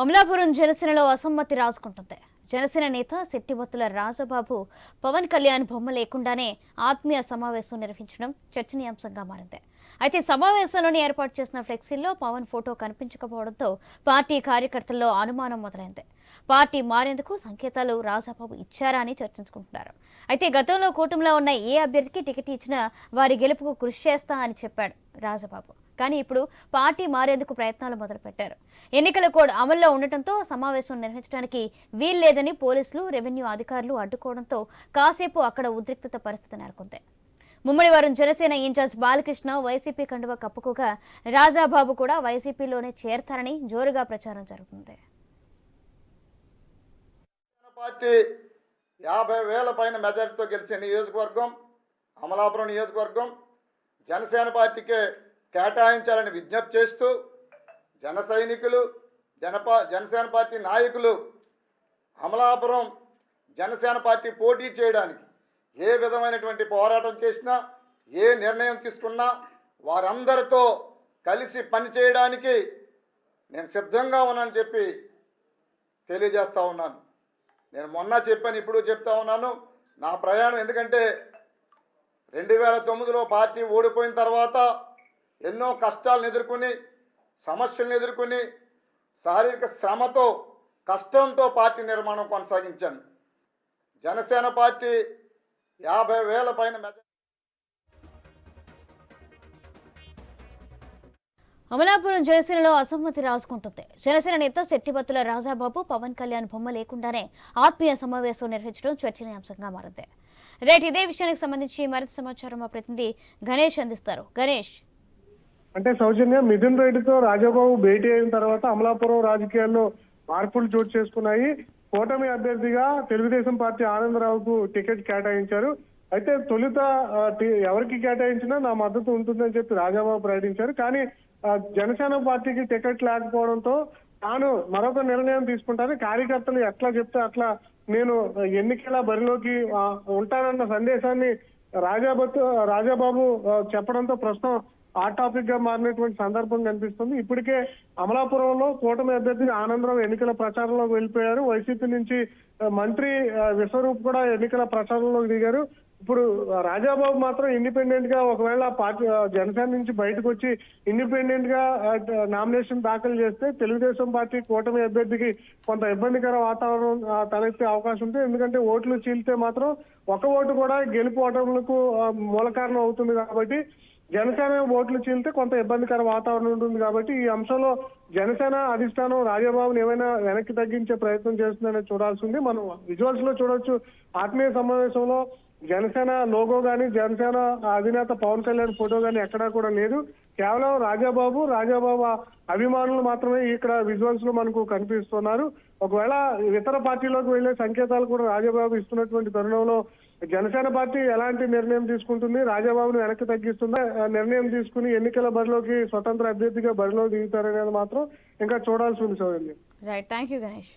అమలాపురం జనసేనలో అసమ్మతి రాసుకుంటుంది జనసేన నేత శెట్టిబత్తుల రాజబాబు పవన్ కళ్యాణ్ బొమ్మ లేకుండానే ఆత్మీయ సమావేశం నిర్వహించడం చర్చనీయాంశంగా మారింది. అయితే సమావేశంలోని ఏర్పాటు చేసిన ఫ్లెక్సీల్లో పవన్ ఫోటో కనిపించకపోవడంతో పార్టీ కార్యకర్తల్లో అనుమానం మొదలైంది. పార్టీ మారేందుకు సంకేతాలు రాజాబాబు ఇచ్చారా అని చర్చించుకుంటున్నారు. అయితే గతంలో కూటమిలో ఉన్న ఏ అభ్యర్థికి టికెట్ ఇచ్చినా వారి గెలుపుకు కృషి చేస్తా అని చెప్పాడు రాజబాబు. కానీ ఇప్పుడు పార్టీ మారేందుకు ప్రయత్నాలు మొదలుపెట్టారు. ఎన్నికల కోడ్ అమల్లో ఉండటంతో సమావేశం నిర్వహించడానికి వీల్లేదని పోలీసులు రెవెన్యూ అధికారులు అడ్డుకోవడంతో కాసేపు అక్కడ ఉద్రిక్తత పరిస్థితి నెలకొంది. ముమ్మడివారం జనసేన ఇన్ఛార్జ్ బాలకృష్ణ వైసీపీ కండువ కప్పుకోగా రాజాబాబు కూడా వైసీపీలోనే చేరతారని జోరుగా ప్రచారం జరుగుతుంది. పార్టీ యాభై వేల పైన మెజారిటీతో గెలిచిన నియోజకవర్గం అమలాపురం నియోజకవర్గం జనసేన పార్టీకే కేటాయించాలని విజ్ఞప్తి చేస్తూ జన సైనికులు జనపా జనసేన పార్టీ నాయకులు అమలాపురం జనసేన పార్టీ పోటీ చేయడానికి ఏ విధమైనటువంటి పోరాటం చేసినా ఏ నిర్ణయం తీసుకున్నా వారందరితో కలిసి పనిచేయడానికి నేను సిద్ధంగా ఉన్నానని చెప్పి తెలియజేస్తూ ఉన్నాను. నేను మొన్న చెప్పాను ఇప్పుడు చెప్తా ఉన్నాను. నా ప్రయాణం ఎందుకంటే రెండు వేల తొమ్మిదిలో పార్టీ ఓడిపోయిన తర్వాత ఎన్నో కష్టాలను ఎదుర్కొని సమస్యలను ఎదుర్కొని శారీరక శ్రమతో కష్టంతో పార్టీ నిర్మాణం కొనసాగించాను. జనసేన పార్టీ యాభై వేల పైన అమలాపురం జనసేనలో అసమ్మతి రాసుకుంటుంది. జనసేన నేత శెట్టిబత్తుల రాజాబాబు పవన్ కళ్యాణ్ బొమ్మ లేకుండానే ఆత్మీయ సమావేశం నిర్వహించడం చర్చనీయాంశంగా మారింది. రేట్ ఇదే విషయానికి సంబంధించి మరింత సమాచారం మా ప్రతినిధి గణేష్ అందిస్తారు. గణేష్ అంటే సౌజన్య మిథున్ రెడ్డితో రాజాబాబు భేటీ అయిన తర్వాత అమలాపురం రాజకీయాల్లో మార్పులు చోటు చేసుకున్నాయి. కూటమి అభ్యర్థిగా తెలుగుదేశం పార్టీ ఆనందరావుకు టికెట్ కేటాయించారు. అయితే తొలుత టి- ఎవరికి కేటాయించినా నా మద్దతు ఉంటుందని చెప్పి రాజాబాబు ప్రకటించారు. కానీ జనసేన పార్టీకి టికెట్ లేకపోవడంతో తాను మరొక నిర్ణయం తీసుకుంటాను. కార్యకర్తలు ఎట్లా చెప్తే అట్లా నేను ఎన్నికల బరిలోకి ఉంటానన్న సందేశాన్ని రాజాబాబు రాజాబాబు చెప్పడంతో ప్రస్తుతం హాట్ టాపిక్గా మారినటువంటి సందర్భం కనిపిస్తుంది. ఇప్పటికే అమలాపురంలో కూటమి అభ్యర్థి ఆనందరావు ఎన్నికల ప్రచారంలోకి వెళ్ళిపోయారు. వైసీపీ నుంచి మంత్రి విశ్వరూప్ కూడా ఎన్నికల ప్రచారంలోకి దిగారు. ఇప్పుడు రాజాబాబు మాత్రం ఇండిపెండెంట్గా ఒకవేళ పార్టీ జనసేన నుంచి బయటకు వచ్చి ఇండిపెండెంట్గా నామినేషన్ దాఖలు చేస్తే తెలుగుదేశం పార్టీ కూటమి అభ్యర్థికి కొంత ఇబ్బందికర వాతావరణం తలెత్తే అవకాశం ఉంది ఎందుకంటే ఓట్లు చీలితే మాత్రం ఒక ఓటు కూడా గెలుపు ఓటములకు మూల కారణం అవుతుంది కాబట్టి జనసేన ఓట్లు చీలితే కొంత ఇబ్బందికర వాతావరణం ఉంటుంది కాబట్టి ఈ అంశంలో జనసేన అధిష్టానం రాజబాబుని ఏమైనా వెనక్కి తగ్గించే ప్రయత్నం చేస్తుందని చూడాల్సి ఉంది. మనం విజువల్స్లో చూడొచ్చు. ఆత్మీయ సమావేశంలో జనసేన లోగో గాని జనసేన అధినేత పవన్ కళ్యాణ్ ఫోటో గాని ఎక్కడా కూడా లేదు. కేవలం రాజాబాబు రాజాబాబు అభిమానులు మాత్రమే ఇక్కడ విజువల్స్లో మనకు కనిపిస్తున్నారు. ఒకవేళ ఇతర పార్టీలోకి వెళ్ళే సంకేతాలు కూడా రాజాబాబు ఇస్తున్నటువంటి తరుణంలో జనసేన పార్టీ ఎలాంటి నిర్ణయం తీసుకుంటుంది? రాజాబాబును వెనక్కి తగ్గిస్తుందా? ఆ నిర్ణయం తీసుకుని ఎన్నికల బరిలోకి స్వతంత్ర అభ్యర్థిగా బరిలో దిగుతారనేది మాత్రం ఇంకా చూడాల్సి ఉంది సౌజన్యం. Right thank you Ganesh